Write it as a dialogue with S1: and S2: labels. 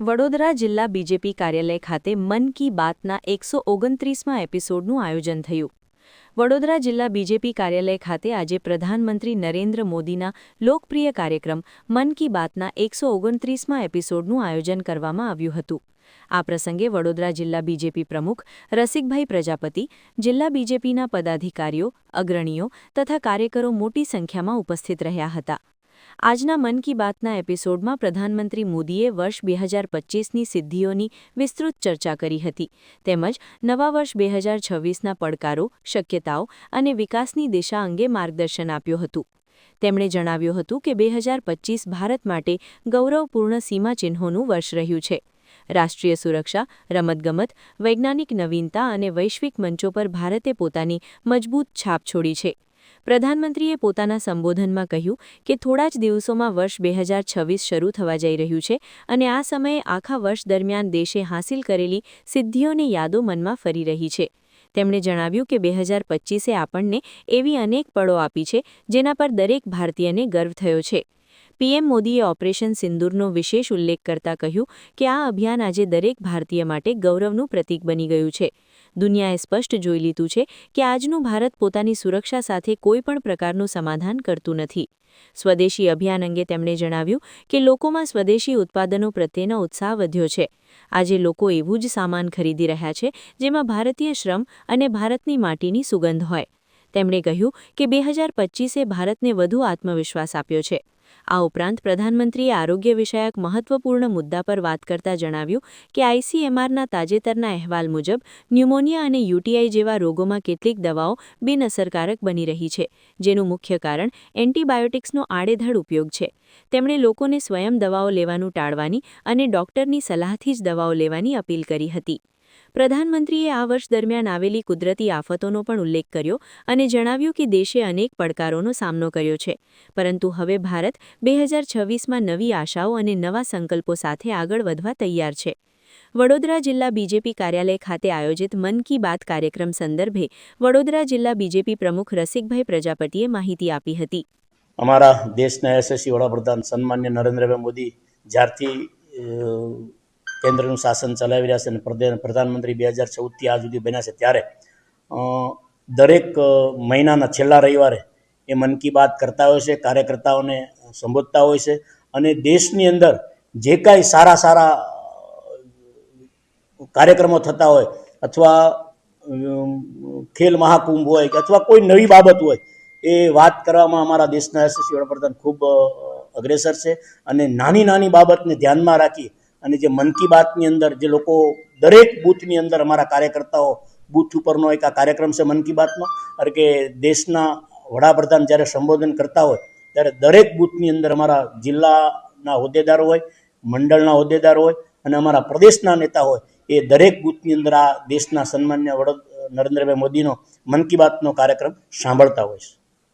S1: વડોદરા જિલ્લા બીજેપી કાર્યાલય ખાતે મન કી બાતના એકસો ઓગણત્રીસમાં એપિસોડનું આયોજન થયું. વડોદરા જિલ્લા બીજેપી કાર્યાલય ખાતે આજે પ્રધાનમંત્રી નરેન્દ્ર મોદીના લોકપ્રિય કાર્યક્રમ મન કી બાતના એકસો ઓગણત્રીસમાં એપિસોડનું આયોજન કરવામાં આવ્યું હતું. આ પ્રસંગે વડોદરા જિલ્લા બીજેપી પ્રમુખ રસિકભાઈ પ્રજાપતિ, જિલ્લા બીજેપીના પદાધિકારીઓ, અગ્રણીઓ તથા કાર્યકરો મોટી સંખ્યામાં ઉપસ્થિત રહ્યા હતા. આજના મન કી બાતના એપિસોડમાં પ્રધાનમંત્રી મોદીએ વર્ષ બે હજાર પચીસની સિદ્ધિઓની વિસ્તૃત ચર્ચા કરી હતી. તેમજ નવા વર્ષ બે હજાર છવ્વીસના પડકારો, શક્યતાઓ અને વિકાસની દિશા અંગે માર્ગદર્શન આપ્યું હતું. તેમણે જણાવ્યું હતું કે બે હજાર પચીસ ભારત માટે ગૌરવપૂર્ણ સીમાચિહ્નોનું વર્ષ રહ્યું છે. રાષ્ટ્રીય સુરક્ષા, રમતગમત, વૈજ્ઞાનિક નવીનતા અને વૈશ્વિક મંચો પર ભારતે પોતાની મજબૂત છાપ છોડી છે. પ્રધાનમંત્રીએ પોતાના સંબોધનમાં કહ્યું કે થોડા જ દિવસોમાં વર્ષ બે હજાર છવ્વીસ શરૂ થવા જઈ રહ્યું છે અને આ સમયે આખા વર્ષ દરમિયાન દેશે હાંસિલ કરેલી સિદ્ધિઓની યાદો મનમાં ફરી રહી છે. તેમણે જણાવ્યું કે બે હજાર પચીસે આપણને એવી અનેક પળો આપી છે જેના પર દરેક ભારતીયને ગર્વ થયો છે. પીએમ મોદીએ ઓપરેશન સિંદૂરનો વિશેષ ઉલ્લેખ કરતા કહ્યું કે આ અભિયાન આજે દરેક ભારતીય માટે ગૌરવનું પ્રતીક બની ગયું છે. દુનિયાએ સ્પષ્ટ જોઈ લીધું છે કે આજનું ભારત પોતાની સુરક્ષા સાથે કોઈ પણ પ્રકારનું સમાધાન કરતું નથી. સ્વદેશી અભિયાન અંગે તેમણે જણાવ્યું કે લોકોમાં સ્વદેશી ઉત્પાદનો પ્રત્યેનો ઉત્સાહ વધ્યો છે. આજે લોકો એવું જ સામાન ખરીદી રહ્યા છે જેમાં ભારતીય શ્રમ અને ભારતની માટીની સુગંધ હોય. તેમણે કહ્યું કે બે હજાર પચીસે ભારતને વધુ આત્મવિશ્વાસ આપ્યો છે. આ ઉપરાંત પ્રધાનમંત્રીએ આરોગ્ય વિષયક મહત્વપૂર્ણ મુદ્દા પર વાત કરતા જણાવ્યું કે આઈસીએમઆરના તાજેતરના અહેવાલ મુજબ ન્યુમોનિયા અને યુટીઆઈ જેવા રોગોમાં કેટલીક દવાઓ બિનઅસરકારક બની રહી છે, જેનું મુખ્ય કારણ એન્ટીબાયોટિક્સનો આડેધડ ઉપયોગ છે. તેમણે લોકોને સ્વયં દવાઓ લેવાનું ટાળવાની અને ડોક્ટરની સલાહથી જ દવાઓ લેવાની અપીલ કરી હતી. પ્રધાનમંત્રીએ આ વર્ષ દરમિયાન આવેલી કુદરતી આફતોનો પણ ઉલ્લેખ કર્યો અને જણાવ્યું કે દેશે અનેક પડકારોનો સામનો કર્યો છે. પરંતુ હવે ભારત બે હજાર છવ્વીસમાં નવી આશાઓ અને નવા સંકલ્પો સાથે આગળ વધવા તૈયાર છે. વડોદરા જિલ્લા બીજેપી કાર્યાલય ખાતે આયોજિત મન કી બાત કાર્યક્રમ સંદર્ભે વડોદરા જિલ્લા બીજેપી પ્રમુખ રસિકભાઈ પ્રજાપતિએ માહિતી આપી હતી.
S2: અમારા દેશના યશસ્વી વડાપ્રધાન સન્માન્ય નરેન્દ્રભાઈ મોદી જ્યારથી કેન્દ્રનું શાસન ચલાવી રહ્યા છે અને પ્રધાન પ્રધાનમંત્રી બે હજાર ચૌદથી આ સુધી બન્યા છે. ત્યારે દરેક મહિનાના છેલ્લા રવિવારે એ મન કી બાત કરતા હોય છે, કાર્યકર્તાઓને સંબોધતા હોય છે અને દેશની અંદર જે કાંઈ સારા સારા કાર્યક્રમો થતા હોય અથવા ખેલ મહાકુંભ હોય કે અથવા કોઈ નવી બાબત હોય, એ વાત કરવામાં અમારા દેશના યશસ્વી વડાપ્રધાન ખૂબ અગ્રેસર છે અને નાની નાની બાબતને ધ્યાનમાં રાખી અને જે મન કી બાતની અંદર જે લોકો દરેક બૂથની અંદર અમારા કાર્યકર્તાઓ, બૂથ ઉપરનો એક આ કાર્યક્રમ છે મન કી બાતનો કારણ કે દેશના વડાપ્રધાન જ્યારે સંબોધન કરતા હોય, ત્યારે દરેક બૂથની અંદર અમારા જિલ્લાના હોદ્દેદારો હોય, મંડળના હોદ્દેદારો હોય અને અમારા પ્રદેશના નેતા હોય, એ દરેક બૂથની અંદર આ દેશના સન્માન્ય વડ નરેન્દ્રભાઈ મોદીનો મન કી બાતનો કાર્યક્રમ સાંભળતા હોય છે.